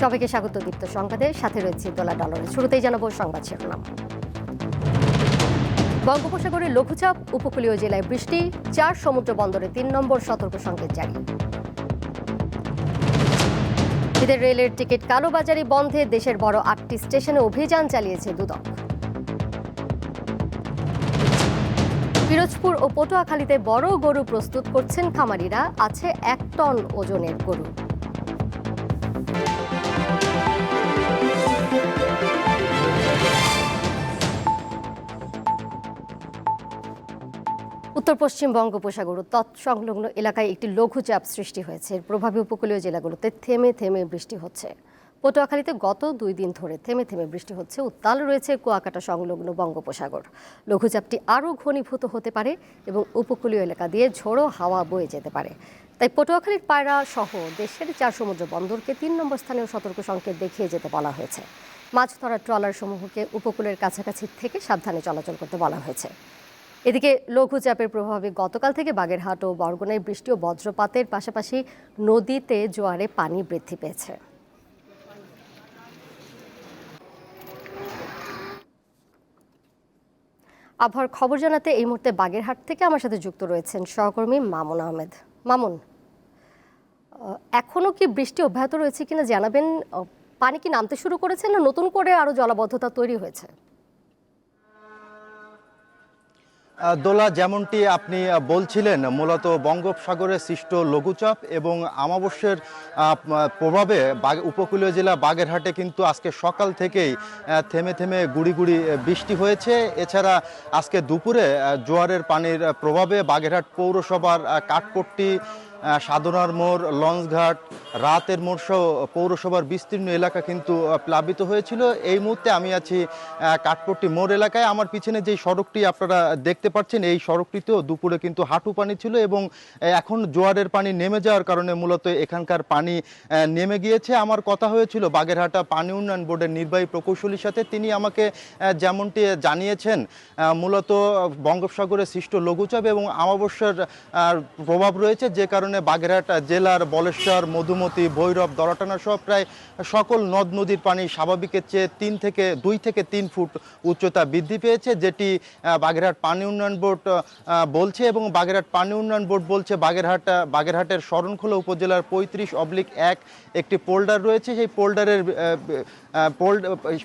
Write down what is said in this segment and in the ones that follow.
সবাইকে স্বাগত দীপ্ত সংবাদে। সাথে রয়েছে দোলা ডলারের শুরুতেই জানাব সংবাদ শিরোনাম। বঙ্গোপসাগরে লঘুচাপ, উপকূলীয় জেলায় বৃষ্টি, চার সমুদ্র বন্দরে তিন নম্বর সতর্ক সংকেত জারি। ঈদের রেলের টিকিট কালোবাজারি বন্ধে দেশের বড় আটটি স্টেশনে অভিযান চালিয়েছে দুদক। পিরোজপুর ও পটুয়াখালীতে বড় গরু প্রস্তুত করছেন খামারিরা, আছে এক টন ওজনের গরু। উত্তর পশ্চিম বঙ্গোপসাগর ও তৎসংলগ্ন এলাকায় একটি লঘুচাপ সৃষ্টি হয়েছে। এর প্রভাবে উপকূলীয় জেলাগুলোতে থেমে থেমে বৃষ্টি হচ্ছে। পটুয়াখালীতে গত দুই দিন ধরে থেমে থেমে বৃষ্টি হচ্ছে। উত্তাল রয়েছে কুয়াকাটা সংলগ্ন বঙ্গোপসাগর। লঘুচাপটি আরও ঘনীভূত হতে পারে এবং উপকূলীয় এলাকা দিয়ে ঝোড়ো হাওয়া বয়ে যেতে পারে। তাই পটুয়াখালীর পায়রা সহ দেশের চার সমুদ্র বন্দরকে তিন নম্বর স্থানীয় সতর্ক সংকেত দেখিয়ে যেতে বলা হয়েছে। মাছ ধরার ট্রলার সমূহকে উপকূলের কাছাকাছি থেকে সাবধানে চলাচল করতে বলা হয়েছে। এদিকে লঘুচাপের প্রভাবে গতকাল থেকে বাগেরহাট ও বরগুনায় বৃষ্টি ও বজ্রপাতের পাশাপাশি নদীতে জোয়ারে পানি বৃদ্ধি পেয়েছে। আবহাওয়ার খবর জানাতে এই মুহূর্তে বাগেরহাট থেকে আমার সাথে যুক্ত রয়েছেন সহকর্মী মামুন আহমেদ। মামুন এখনও কি বৃষ্টি অব্যাহত রয়েছে কিনা জানাবেন? পানি কি নামতে শুরু করেছে না নতুন করে আরও জলাবদ্ধতা তৈরি হয়েছে? দোলা, যেমনটি আপনি বলছিলেন, মূলত বঙ্গোপসাগরে সৃষ্ট লঘুচাপ এবং আমাবস্যের প্রভাবে উপকূলীয় জেলা বাগেরহাটে কিন্তু আজকে সকাল থেকেই থেমে থেমে গুড়ি গুড়ি বৃষ্টি হয়েছে। এছাড়া আজকে দুপুরে জোয়ারের পানির প্রভাবে বাগেরহাট পৌরসভার কাঠপট্টি সাধনার মোড়, লঞ্চঘাট, রাতের মোড় সহ পৌরসভার বিস্তীর্ণ এলাকা কিন্তু প্লাবিত হয়েছিল। এই মুহূর্তে আমি আছি কাঠপট্টি মোড় এলাকায়। আমার পিছনে যে সড়কটি আপনারা দেখতে পাচ্ছেন, এই সড়কটিতেও দুপুরে কিন্তু হাঁটু পানি ছিল এবং এখন জোয়ারের পানি নেমে যাওয়ার কারণে মূলত এখানকার পানি নেমে গিয়েছে। আমার কথা হয়েছিল বাগেরহাটা পানি উন্নয়ন বোর্ডের নির্বাহী প্রকৌশলীর সাথে। তিনি আমাকে যেমনটি জানিয়েছেন মূলত বঙ্গোপসাগরে সৃষ্ট লঘুচাপ এবং আমাবস্যার প্রভাব রয়েছে, যে কারণে বাগেরহাট জেলার বলেশ্বর, মধুমতি, ভৈরব দরাটানা সহ প্রায় সকল নদ নদীর পানি স্বাভাবিকের চেয়ে তিন থেকে, দুই থেকে তিন ফুট উচ্চতা বৃদ্ধি পেয়েছে, যেটি বাগেরহাট পানি উন্নয়ন বোর্ড বলছে এবং বাগেরহাট পানি উন্নয়ন বোর্ড বলছে বাগেরহাট বাগেরহাটের শরণখোলা উপজেলার পঁয়ত্রিশ অবলিক এক একটি পোল্ডার রয়েছে। সেই পোল্ডারের পোল্ড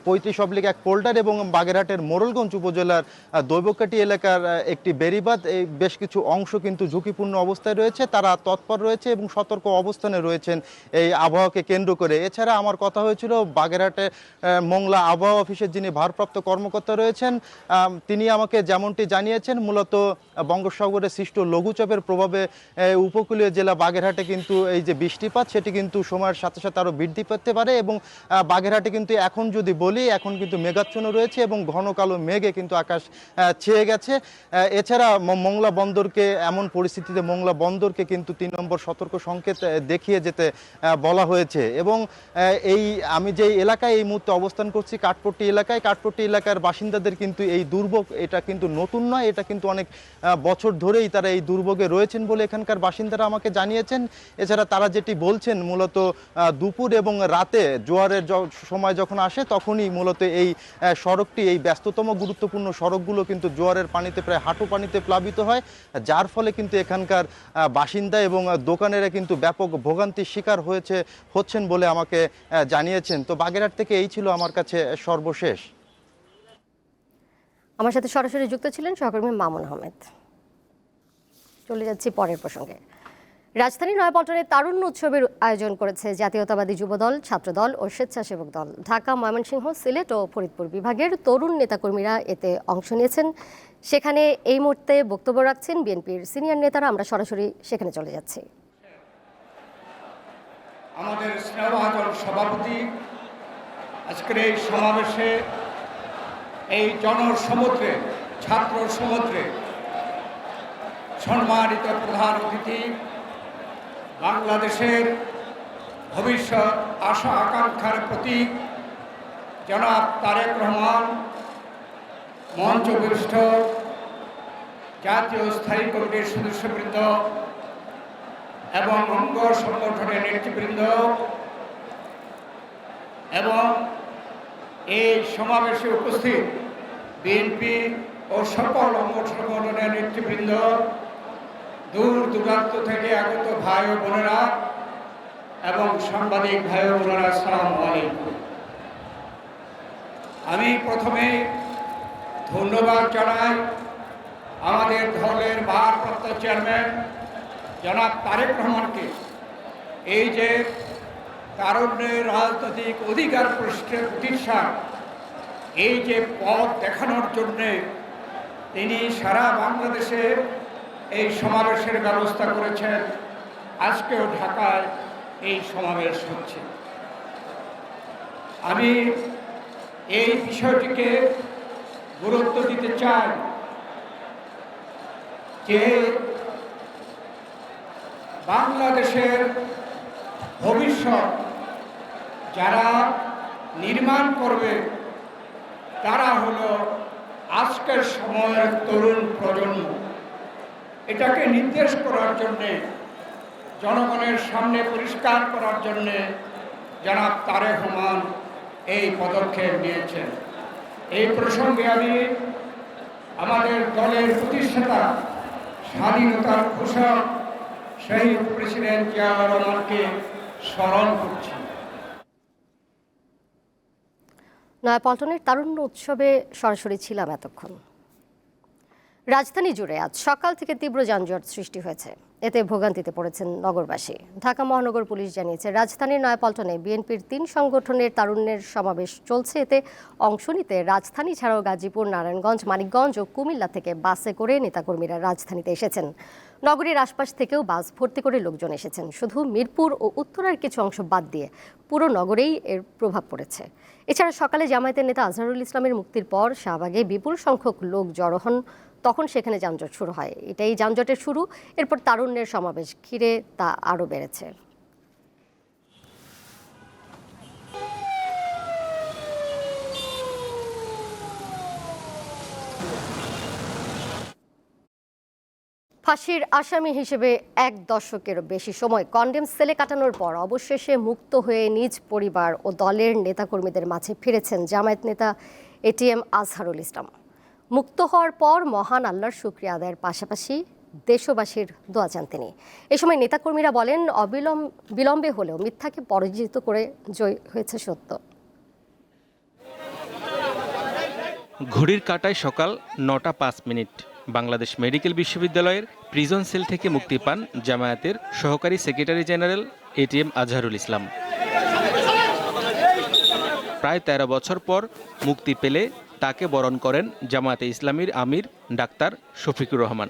পঁয়ত্রিশ অবলিক এক পোল্ডার এবং বাগেরহাটের মোরলগঞ্জ উপজেলার দৈবকাটি এলাকার একটি বেরিবাদ এই বেশ কিছু অংশ কিন্তু ঝুঁকিপূর্ণ অবস্থায় রয়েছে। তারা তৎপর রয়েছে এবং সতর্ক অবস্থানে রয়েছেন এই আবহাওয়াকে কেন্দ্র করে। এছাড়া আমার কথা হয়েছিল, বাগেরহাটে মোংলা আবহাওয়া অফিসের যিনি ভারপ্রাপ্ত কর্মকর্তা রয়েছেন তিনি আমাকে যেমনটি জানিয়েছেন, মূলত বঙ্গোপসাগরে সৃষ্ট লঘুচাপের প্রভাবে উপকূলীয় জেলা বাগেরহাটে কিন্তু এই যে বৃষ্টিপাত, সেটি কিন্তু সময়ের সাথে সাথে আরও বৃদ্ধি পেতে পারে এবং বাগেরহাটে কিন্তু এখন যদি বলি, এখন কিন্তু মেঘাচ্ছন্ন রয়েছে এবং ঘন কালো মেঘে কিন্তু আকাশ ছেয়ে গেছে। এছাড়া মোংলা বন্দরকে, এমন পরিস্থিতিতে মোংলা বন্দরকে কিন্তু তিন নম্বর সতর্ক সংকেত দেখিয়ে যেতে বলা হয়েছে। এবং এই, আমি যে এলাকায় এই মুহূর্তে অবস্থান করছি, কাঠপট্টি এলাকায়, কাঠপট্টি এলাকার বাসিন্দাদের কিন্তু এই দুর্ভোগ, এটা কিন্তু নতুন নয়, এটা কিন্তু অনেক বছর ধরেই তারা এই দুর্ভোগে রয়েছেন বলে এখানকার বাসিন্দারা আমাকে জানিয়েছেন। এছাড়া তারা যেটি বলছেন, মূলত দুপুর এবং রাতে জোয়ারের সময় যখন আসে, তখনই মূলত এই সড়কটি, এই ব্যস্ততম, গুরুত্বপূর্ণ সড়কগুলো কিন্তু জোয়ারের পানিতে, প্রায় হাঁটু পানিতে প্লাবিত হয়, যার ফলে কিন্তু এখানকার বাসিন্দা এবং আহ, দোকানেরা কিন্তু ব্যাপক ভোগান্তির শিকার হয়েছে হচ্ছেন বলে আমাকে জানিয়েছেন। তো বাগেরহাট থেকে এই ছিল আমার কাছে সর্বশেষ। আমার সাথে সরাসরি যুক্ত ছিলেন সহকর্মী মামুন আহমেদ। চলে যাচ্ছি পরের প্রসঙ্গে। রাজধানী নয়াপল্টনে তারুণ্য উৎসবের আয়োজন করেছে জাতীয়তাবাদী যুবদল, ছাত্রদল ও স্বেচ্ছাসেবক দল। ঢাকা, ময়মনসিংহ, সিলেট ও ফরিদপুর বিভাগের তরুণ নেতাকর্মীরা এতে অংশ নিয়েছেন। সেখানে এই মুহূর্তে বক্তব্য রাখছেন বিএনপির সিনিয়র নেতারা। আমরা সরাসরি সেখানে চলে যাচ্ছি। আমাদের স্নেহভাজন সভাপতি, আজকের এই সমাবেশে এই জনসমুদ্রে ছাত্র সমুদ্রে সম্মানিত প্রধান অতিথি বাংলাদেশের ভবিষ্যৎ আশা আকাঙ্ক্ষার প্রতীক জনাব তারেক রহমান মঞ্চ বরিষ্ঠ জাতীয় স্থায়ী কমিটির সদস্যবৃন্দ এবং অঙ্গ সংগঠনের নেতৃবৃন্দ এবং এই সমাবেশে উপস্থিত বিএনপি ও সকল অঙ্গ সংগঠনের নেতৃবৃন্দ দূর দূরান্ত থেকে আগত ভাই ও বোনেরা এবং সাংবাদিক ভাই ও বোনেরা সালাম আমি প্রথমে ধন্যবাদ জানাই আমাদের দলের ভারপ্রাপ্ত চেয়ারম্যান জনাব তারেক রহমানকে। এই যে তারুণ্যের রাজনৈতিক অধিকার প্রশ্নের প্রতিষ্ঠা এই যে পথ দেখানোর জন্যে তিনি সারা বাংলাদেশে এই সমাবেশের ব্যবস্থা করেছেন। আজকেও ঢাকায় এই সমাবেশ হচ্ছে। আমি এই বিষয়টিকে গুরুত্ব দিতে চাই যে বাংলাদেশের ভবিষ্যৎ যারা নির্মাণ করবে, তারা হলো আজকের সময়ের তরুণ প্রজন্ম। এটাকে নির্দেশ করার জন্যে, জনগণের সামনে পরিষ্কার করার জন্যে জনাব তারেক রহমান এই পদক্ষেপ নিয়েছেন। এই প্রসঙ্গে আমি আমাদের দলের প্রতিষ্ঠাতা স্বাধীনতার ঘোষক শহীদ প্রেসিডেন্ট জিয়াউর রহমানকে স্মরণ করছি। নয়াপল্টনের তারুণ্য উৎসবে সরাসরি ছিলাম এতক্ষণ। রাজধানী জুড়ে আজ সকাল থেকে তীব্র যানজট সৃষ্টি হয়েছে। এতে ভোগান্তিতে পড়েছেন নগরবাসী। ঢাকা মহানগর পুলিশ জানিয়েছে, রাজধানীর নয়াপল্টনে বিএনপির তিন সংগঠনের তারুণ্যের সমাবেশ চলছে। এতে অংশ নিতে রাজধানী ছাড়াও গাজীপুর, নারায়ণগঞ্জ, মানিকগঞ্জ ও কুমিল্লা থেকে বাসে করে নেতাকর্মীরা রাজধানীতে এসেছেন। নগরীর আশপাশ থেকেও বাস ভর্তি করে লোকজন এসেছেন। শুধু মিরপুর ও উত্তরার কিছু অংশ বাদ দিয়ে পুরো নগরেই এর প্রভাব পড়েছে। এছাড়া সকালে জামায়াতের নেতা আজহারুল ইসলামের মুক্তির পর শাহবাগে বিপুল সংখ্যক লোক জড়ো হন। তখন সেখানে যানজট শুরু হয়। এটাই যানজটের শুরু। এরপর তারুণ্যের সমাবেশ ঘিরে তা আরও বেড়েছে। ফাঁসির আসামি হিসেবে এক দশকেরও বেশি সময় কন্ডেম সেলে কাটানোর পর অবশেষে মুক্ত হয়ে নিজ পরিবার ও দলের নেতাকর্মীদের মাঝে ফিরেছেন জামায়াত নেতা এটিএম আজহারুল ইসলাম। মুক্ত হওয়ার পর মহান আল্লাহর শুক্রিয়া আদায়ের পাশাপাশি দেশবাসীর দোয়া চান তিনি। এ সময় নেতাকর্মীরা বলেন, অবিলম্ব, বিলম্বে হলেও মিথ্যাকে পরাজিত করে জয় হয়েছে সত্য। ঘড়ির কাটায় সকাল নটা পাঁচ মিনিট। বাংলাদেশ মেডিকেল বিশ্ববিদ্যালয়ের প্রিজন সেল থেকে মুক্তি পান জামায়াতের সহকারী secretary general ATM Azharul Islam. প্রায় ১৩ বছর পর মুক্তি পেলে তাকে বরণ করেন জামায়াতে ইসলামীর আমির ডাক্তার শফিকুর রহমান।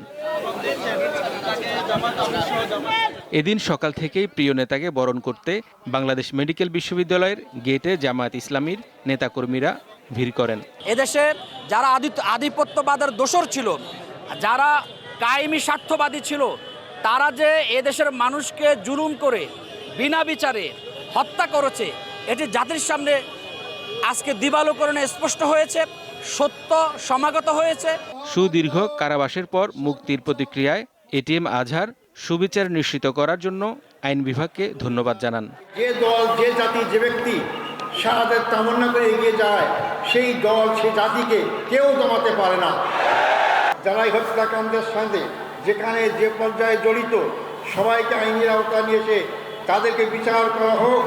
এদিন সকাল থেকেই প্রিয় নেতাকে বরণ করতে বাংলাদেশ মেডিকেল বিশ্ববিদ্যালয়ের গেটে জামায়াত ইসলামীর নেতাকর্মীরা ভিড় করেন। এদেশে যারা আধিপত্যবাদের দোসর ছিল, যারা কায়েমি স্বার্থবাদী ছিল, তারা যে এদেশের মানুষকে জুলুম করে, বিনা বিচারে হত্যা করেছে, এটি জাতির সামনে আজকে দিবালোকরণে স্পষ্ট হয়েছে সত্য সমাগত হয়েছে। সুদীর্ঘ কারাবাসের পর মুক্তির প্রতিক্রিয়ায় এটিএম আজহার সুবিচার নিশ্চিত করার জন্য আইন বিভাগকে ধন্যবাদ জানান। যে দল যে জাতি যে ব্যক্তি সারাদের তামান্না করে এগিয়ে যায় সেই দল সেই জাতিকে কেউ দমাতে পারে না। যারাই হত্যাকাণ্ডের সঙ্গে যেখানে যে পর্যায়ে জড়িত সবাইকে আইনের আওতা নিয়েছে তাদেরকে বিচার করা হোক।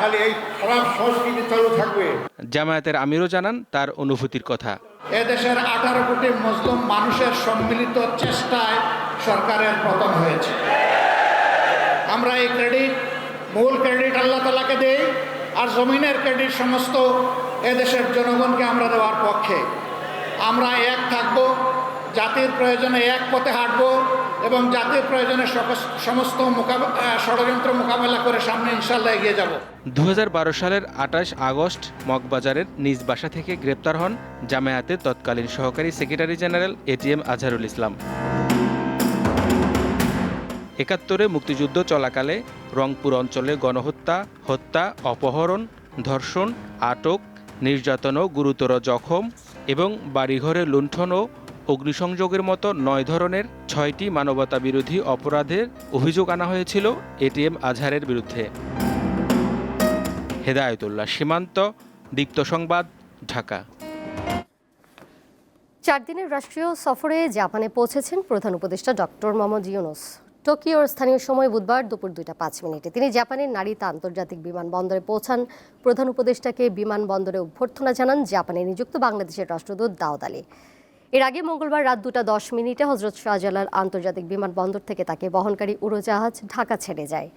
নাহলে এই খারাপ সংস্কৃতি চালু থাকবে। জামায়াতের আমিরও জানান তার অনুভূতির কথা। এদেশের আঠারো কোটি মুসলিম মানুষের সম্মিলিত চেষ্টায় সরকারের পতন হয়েছে। আমরা এই ক্রেডিট মূল ক্রেডিট আল্লাহ তালাকে দেই আর জমিনের ক্রেডিট সমস্ত এদেশের জনগণকে আমরা দেওয়ার পক্ষে। আমরা এক থাকব জাতির প্রয়োজনে এক পথে হাঁটব এবং জাতির প্রয়োজনে সমস্ত ষড়যন্ত্র মোকাবেলা করে সামনে ইনশাল্লাহ এগিয়ে যাব। দুহাজার বারো সালের আঠাশ আগস্ট মগবাজারের নিজ বাসা থেকে গ্রেপ্তার হন জামায়াতের তৎকালীন সহকারী secretary general ATM Azharul Islam. একাত্তরে মুক্তিযুদ্ধ চলাকালে রংপুর অঞ্চলে গণহত্যা, হত্যা, অপহরণ, ধর্ষণ, আটক, নির্যাতন ও গুরুতর জখম এবং বাড়িঘরে লুণ্ঠন ও অগ্নিসংযোগের মতো নয় ধরনের ছয়টি মানবতা বিরোধী অপরাধের অভিযোগ আনা হয়েছিল এটিএম আজহারের বিরুদ্ধে। হেদায়তুল্লাহ, সীমান্ত, দীপ্ত সংবাদ, ঢাকা। চার দিনের রাষ্ট্রীয় সফরে জাপানে পৌঁছেছেন প্রধান উপদেষ্টা ডক্টর মোহাম্মদ ইউনুস। টোকিওর স্থানীয় সময় বুধবার দুপুর দুইটা পাঁচ মিনিটে। তিনি জাপানের নারিতা আন্তর্জাতিক বিমানবন্দরে পৌঁছান। প্রধান উপদেষ্টাকে বিমানবন্দরে অভ্যর্থনা জানান জাপানে নিযুক্ত বাংলাদেশের রাষ্ট্রদূত দাউদ আলী। এর আগে মঙ্গলবার রাত দুটা দশ মিনিটে হজরত শাহজালাল আন্তর্জাতিক বিমানবন্দর থেকে তাকে বহনকারী উড়োজাহাজ ঢাকা ছেড়ে যায়।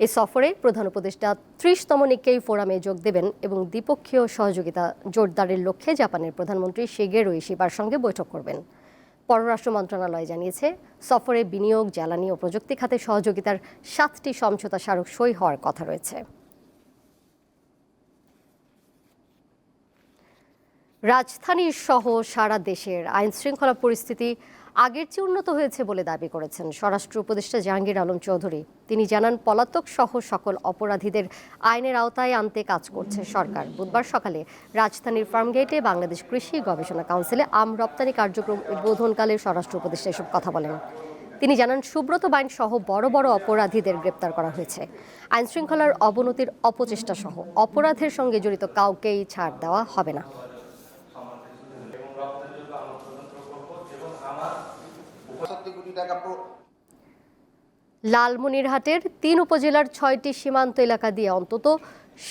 এই সফরে প্রধান উপদেষ্টা ত্রিশতম নিকেই ফোরামে যোগ দেবেন এবং দ্বিপক্ষীয় সহযোগিতা জোরদারের লক্ষ্যে জাপানের প্রধানমন্ত্রী শিগেরো ইশিবার সঙ্গে বৈঠক করবেন। পররাষ্ট্র মন্ত্রণালয় জানিয়েছে, সফরে বিনিয়োগ, জ্বালানি ও প্রযুক্তি খাতে সহযোগিতার সাতটি সমঝোতা স্মারক সই হওয়ার কথা রয়েছে। রাজধানী সহ সারা দেশের আইন শৃঙ্খলা পরিস্থিতি আগের চেয়ে উন্নত হয়েছে বলে দাবি করেছেন স্বরাষ্ট্র উপদেষ্টা জাহাঙ্গীর আলম চৌধুরী। তিনি জানান, পলাতক সহ সকল অপরাধীদের আইনের আওতায় আনতে কাজ করছে সরকার। বুধবার সকালে রাজধানীর ফার্মগেটে বাংলাদেশ কৃষি গবেষণা কাউন্সিলে আম রপ্তানি কার্যক্রম উদ্বোধনকালে স্বরাষ্ট্র উপদেষ্টা এসব কথা বলেন। তিনি জানান, সুব্রত বাইন সহ বড় বড় অপরাধীদের গ্রেপ্তার করা হয়েছে। আইন শৃঙ্খলার অবনতির অপচেষ্টা সহ অপরাধের সঙ্গে জড়িত কাউকেই ছাড় দেওয়া হবে না। লালমনিরহাটের তিন উপজেলার ছয়টি সীমান্ত এলাকা দিয়ে অন্তত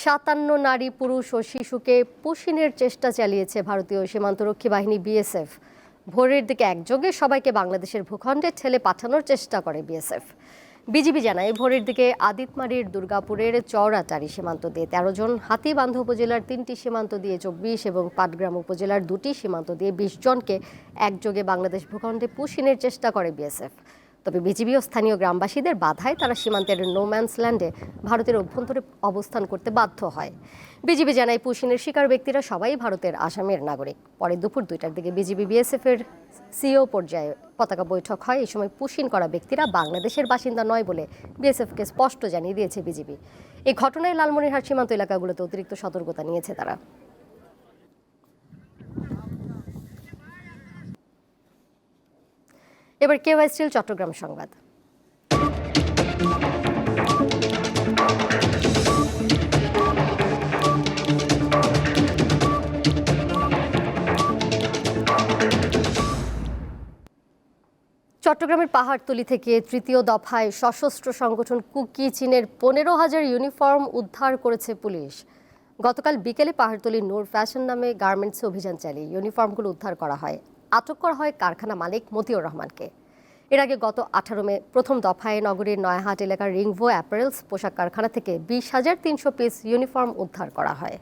সাতান্ন নারী, পুরুষ ও শিশুকে পুষিনের চেষ্টা চালিয়েছে ভারতীয় সীমান্তরক্ষী বাহিনী বিএসএফ। ভোরের দিকে একযোগে সবাইকে বাংলাদেশের ভূখণ্ডে ঠেলে পাঠানোর চেষ্টা করে বিএসএফ। বিজিবি জানায়, ভোরের দিকে আদিতমারির দুর্গাপুরের চৌরাচারি সীমান্ত দিয়ে তেরো জন হাতিবান্ধ উপজেলার তিনটি সীমান্ত দিয়ে চব্বিশ এবং পাটগ্রাম উপজেলার দুটি সীমান্ত দিয়ে বিশ জনকে একযোগে বাংলাদেশ ভূখণ্ডে পুষিনের চেষ্টা করে বিএসএফ। তবে বিজিবি ও স্থানীয় গ্রামবাসীদের বাধায় তারা সীমান্তের নোম্যান্স ল্যান্ডে ভারতের অভ্যন্তরে অবস্থান করতে বাধ্য হয়। বিজিবি জানায় পুশিনের শিকার ব্যক্তিরা সবাই ভারতের আসামের নাগরিক। পরে দুপুর দুইটার দিকে বিজিবি বিএসএফ এর সিও পর্যায়ে পতাকা বৈঠক হয়। এই সময় পুশিন করা ব্যক্তিরা বাংলাদেশের বাসিন্দা নয় বলে বিএসএফকে স্পষ্ট জানিয়ে দিয়েছে বিজিবি। এই ঘটনায় লালমনিরহাট সীমান্ত এলাকাগুলোতে অতিরিক্ত সতর্কতা নিয়েছে তারা। এবার কেওয়াই স্টিল চট্টগ্রাম সংবাদ। চট্টগ্রামের পাহাড়তলি থেকে তৃতীয় দফায় সশস্ত্র সংগঠন কুকি চীনের পনেরো হাজার ইউনিফর্ম উদ্ধার করেছে পুলিশ। গতকাল বিকেলে পাহাড়তলি নূর ফ্যাশন নামে গার্মেন্টসে অভিযান চালিয়ে ইউনিফর্মগুলো উদ্ধার করা হয়। আটক করা হয় কারখানা মালিক মতিউর রহমানকে। এর আগে গত আঠারো মে প্রথম দফায় নগরীর নয়াহাট এলাকার রিংভো অ্যাপারেলস পোশাক কারখানা থেকে বিশ হাজার তিনশো পিস ইউনিফর্ম উদ্ধার করা হয়।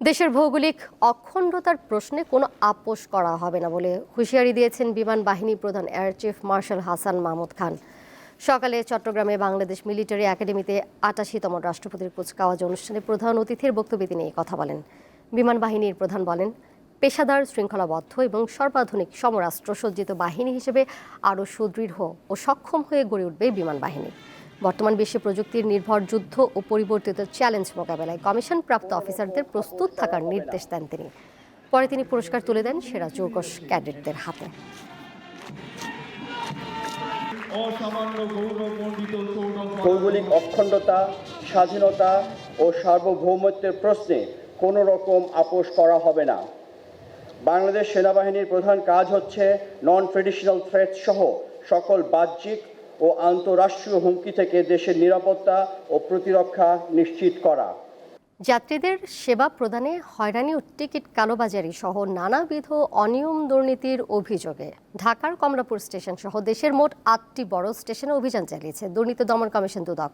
দেশের ভৌগোলিক অখণ্ডতার প্রশ্নে কোনো আপোষ করা হবে না বলে হুঁশিয়ারি দিয়েছেন বিমান বাহিনী প্রধান air chief marshal Hasan Mahmud Khan. সকালে চট্টগ্রামে বাংলাদেশ মিলিটারি একাডেমিতে আটাশিতম রাষ্ট্রপতির কুচকাওয়াজ অনুষ্ঠানে প্রধান অতিথির বক্তব্যে তিনি কথা বলেন। বিমান বাহিনীর প্রধান বলেন, পেশাদার, শৃঙ্খলাবদ্ধ এবং সর্বাধুনিক সমরাষ্ট্র সজ্জিত বাহিনী হিসেবে আরও সুদৃঢ় ও সক্ষম হয়ে গড়ে উঠবে বিমান বাহিনী। বর্তমান বিশ্বে প্রযুক্তির নির্ভর যুদ্ধ ও পরিবর্তিত চ্যালেঞ্জ মোকাবেলায় কমিশন প্রাপ্ত অফিসারদের প্রস্তুত থাকার নির্দেশ দেন তিনি। পরে তিনি পুরস্কার তুলে দেন সেরা চৌকস ক্যাডেটদের হাতে। ভৌগোলিক অখণ্ডতা, স্বাধীনতা ও সার্বভৌমত্বের প্রশ্নে কোনো রকম আপোষ করা হবে না। বাংলাদেশ সেনাবাহিনীর প্রধান কাজ হচ্ছে নন ট্রেডিশনাল থ্রেট সহ সকল বাহ্যিক ও আন্তঃরাষ্ট্রীয় হুমকি থেকে দেশের নিরাপত্তা ও প্রতিরক্ষা নিশ্চিত করা। যাত্রীদের সেবা প্রদানে হয়রানি ও টিকিট কালোবাজারি সহ নানাবিধ অনিয়ম দুর্নীতির অভিযোগে ঢাকার কমলাপুর স্টেশন সহ দেশের মোট আটটি বড় স্টেশনে অভিযান চালিয়েছে দুর্নীতি দমন কমিশন দুদক।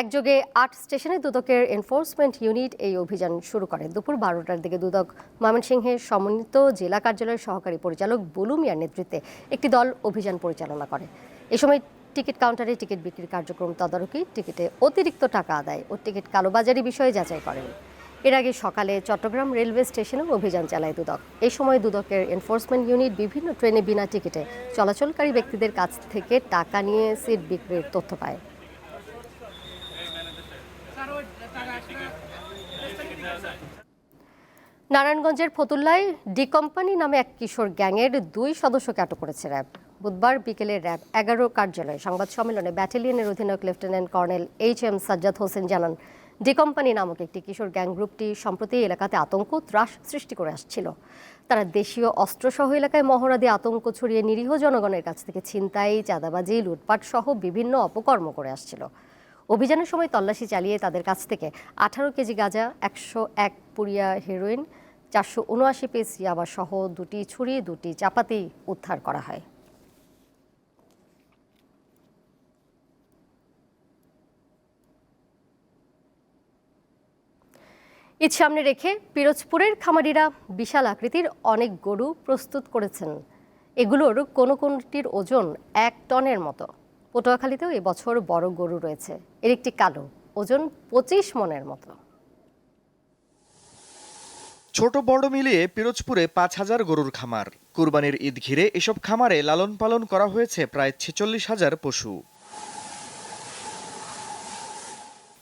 একযোগে আট স্টেশনে দুদকের এনফোর্সমেন্ট ইউনিট এই অভিযান শুরু করে। দুপুর বারোটার দিকে দুদক ময়মনসিংহের সমন্বিত জেলা কার্যালয়ের সহকারী পরিচালক বুলু মিয়ার নেতৃত্বে একটি দল অভিযান পরিচালনা করে। এ সময় টিকিট কাউন্টারে টিকিট বিক্রির কার্যক্রম তদারকি, টিকিটে অতিরিক্ত টাকা আদায় ও টিকিট কালোবাজারি বিষয়ে যাচাই করেন। এর আগে সকালে চট্টগ্রাম রেলওয়ে স্টেশনেও অভিযান চালায় দুদক। এই সময় দুদকের এনফোর্সমেন্ট ইউনিট বিভিন্ন ট্রেনে বিনা টিকিটে চলাচলকারী ব্যক্তিদের কাছ থেকে টাকা নিয়ে সিট বিক্রির তথ্য পায়। নারায়ণগঞ্জের ফতুল্লায় ডি কোম্পানি নামে এক কিশোর গ্যাংয়ের দুই সদস্যকে আটক করেছে র্যাব। বুধবার বিকেলে র্যাব এগারো কার্যালয়ে সংবাদ সম্মেলনে ব্যাটালিয়নের অধিনায়ক lieutenant colonel H M Sajjad Hossain জানান, ডি কোম্পানি নামক একটি কিশোর গ্যাং গ্রুপটি সম্প্রতি এলাকাতে আতঙ্ক, ত্রাস সৃষ্টি করে আসছিল। তারা দেশীয় অস্ত্রসহ এলাকায় মহড়া দিয়ে আতঙ্ক ছড়িয়ে নিরীহ জনগণের কাছ থেকে ছিনতাই, চাঁদাবাজি লুটপাট সহ বিভিন্ন অপকর্ম করে আসছিল। অভিযানের সময় তল্লাশি চালিয়ে তাদের কাছ থেকে আঠারো কেজি গাঁজা, একশো এক পুরিয়া হেরোইন, চারশো উনআশি পিস ইয়াবা সহ দুটি ছুরি, দুটি চাপাতি উদ্ধার করা হয়। ঈদ সামনে রেখে পিরোজপুরের খামারিরা বিশাল আকৃতির অনেক গরু প্রস্তুত করেছেন। এগুলোর কোনো কোনটির ওজন এক টনের মতো। পটুয়াখালীতেও এবছর বড় গরু রয়েছে। এর একটি কালো, ওজন পঁচিশ মনের মতো। ছোট বড় মিলিয়ে পিরোজপুরে পাঁচ হাজার গরুর খামার। কুরবানির ঈদ ঘিরে এসব খামারে লালন পালন করা হয়েছে প্রায় ছেচল্লিশ হাজার পশু।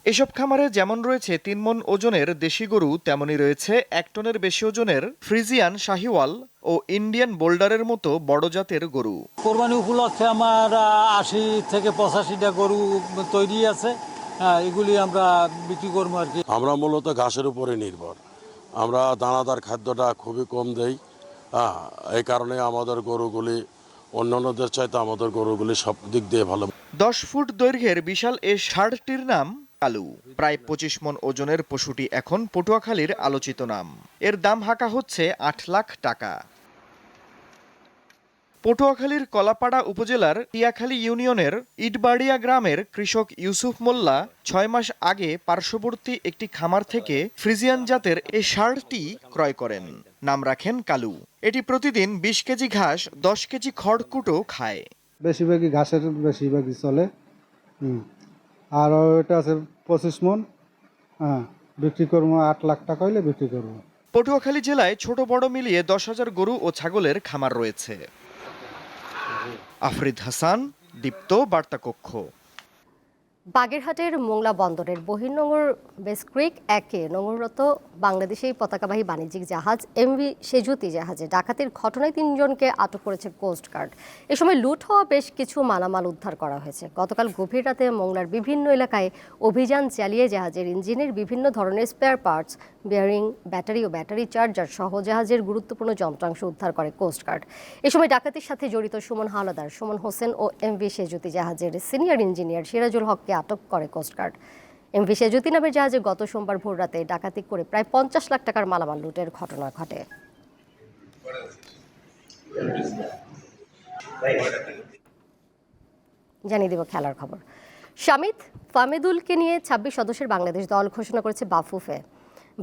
এসব খামারে যেমন রয়েছে তিন মন ওজনের দেশি গরু তেমনই রয়েছে এক টনের বেশি ওজনের ফ্রিজিয়ান শাহিওয়াল ও ইন্ডিয়ান বোল্ডারের মতো বড় জাতের গরু। কোরবানি উপলক্ষে আমার আশি থেকে পঁচাশিটা গরু তৈরি আছে। হ্যাঁ এগুলি আমরা বিক্রি করব আর কি। আমরা মূলত ঘাসের উপরে নির্ভর। আমরা দানাদার খাদ্যটা খুবই কম দেই। হ্যাঁ এই কারণে আমাদের গরুগুলি অন্যান্যদের চাইতে আমাদের গরুগুলি সব দিক দিয়ে ভালো। দশ ফুট দৈর্ঘ্যের বিশাল এ ষাঁড়টির নাম কালু। প্রায় পঁচিশ মন ওজনের পশুটি এখন পটুয়াখালীর আলোচিত নাম। এর দাম হাঁকা হচ্ছে আট লাখ টাকা। পটুয়াখালীর কলাপাড়া উপজেলার টিয়াখালী ইউনিয়নের ইটবাড়িয়া গ্রামের কৃষক ইউসুফ মোল্লা ছয় মাস আগে পার্শ্ববর্তী একটি খামার থেকে ফ্রিজিয়ান জাতের এই সারটি ক্রয় করেন। নাম রাখেন কালু। এটি প্রতিদিন বিশ কেজি ঘাস, দশ কেজি খড়কুটো খায়। বেশিরভাগই ঘাসের, বেশিরভাগই চলে। আর ওটা আছে পঁচিশ মন। হ্যাঁ বিক্রি করব আট লাখ টাকা হইলে বিক্রি করব। পটুয়াখালী জেলায় ছোট বড় মিলিয়ে দশ হাজার গরু ও ছাগলের খামার রয়েছে। আফরিদ হাসান, দীপ্ত বার্তা কক্ষ বাগেরহাটের মোংলা বন্দরের বহির্নোঙর বেসক্রিক একে নোঙররত বাংলাদেশি পতাকাবাহী বাণিজ্যিক জাহাজ এমভি সেজুতি জাহাজে ডাকাতির ঘটনায় তিনজনকে আটক করেছে কোস্ট গার্ড। এ সময় লুট হওয়া বেশ কিছু মালামাল উদ্ধার করা হয়েছে। গতকাল গভীর রাতে মোংলার বিভিন্ন এলাকায় অভিযান চালিয়ে জাহাজের ইঞ্জিনের বিভিন্ন ধরনের স্পেয়ার পার্টস, বেয়ারিং, ব্যাটারি ও ব্যাটারি চার্জার সহ জাহাজের গুরুত্বপূর্ণ যন্ত্রাংশ উদ্ধার করে কোস্ট গার্ড। এ সময় ডাকাতির সাথে জড়িত সুমন হাওলাদার, সুমন হোসেন ও এমভি সেজুতি জাহাজের সিনিয়র ইঞ্জিনিয়ার সিরাজুল হককে আটক করে কোস্টগার্ড এমভি সেজুতি নামের জাহাজে গত সোমবার ভোর রাতে ডাকাতি করে প্রায় পঞ্চাশ লাখ টাকার মালামাল লুটের ঘটনা ঘটে। জানিয়ে দেব খেলার খবর। শামিত ফামেদুলকে নিয়ে ছাব্বিশ সদস্যের বাংলাদেশ দল ঘোষণা করেছে বাফুফে।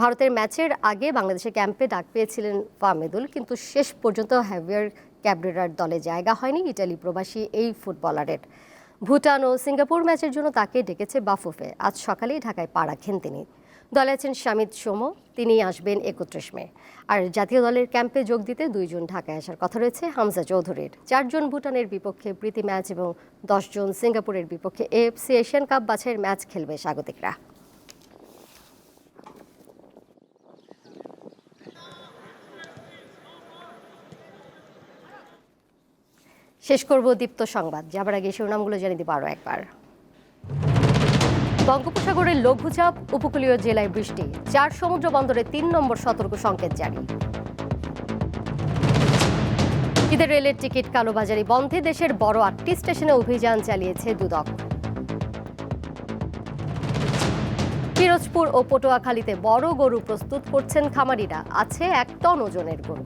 ভারতের ম্যাচের আগে বাংলাদেশের ক্যাম্পে ডাক পেয়েছিলেন ফামেদুল, কিন্তু শেষ পর্যন্ত হ্যাভিয়ার ক্যাবরেরার দলে জায়গা হয়নি ইটালি প্রবাসী এই ফুটবলারের। ভুটান ও সিঙ্গাপুর ম্যাচের জন্য তাকে ডেকেছে বাফুফে। আজ সকালেই ঢাকায় পা রাখেন তিনি। দলে আছেন শামিদ সোম তিনি আসবেন একত্রিশ মে। আর জাতীয় দলের ক্যাম্পে যোগ দিতে দুইজন ঢাকায় আসার কথা রয়েছে হামজা চৌধুরীর। চারজন ভুটানের বিপক্ষে প্রীতি ম্যাচ এবং দশজন সিঙ্গাপুরের বিপক্ষে এএফসি এশিয়ান কাপ বাছাইয়ের ম্যাচ খেলবে স্বাগতিকরা। শেষ করব দীপ্ত সংবাদ। যাবার আগে শিরোনামগুলো জানিয়ে দিব আরও একবার। বঙ্গোপসাগরের লঘুচাপ, উপকূলীয় জেলায় বৃষ্টি, চার সমুদ্র বন্দরে তিন নম্বর সতর্ক সংকেত জারি। ঈদের রেলের টিকিট কালোবাজারি বন্ধে দেশের বড় আটটি স্টেশনে অভিযান চালিয়েছে দুদক। পিরোজপুর ও পটুয়াখালীতে বড় গরু প্রস্তুত করছেন খামারিরা, আছে এক টন ওজনের গরু।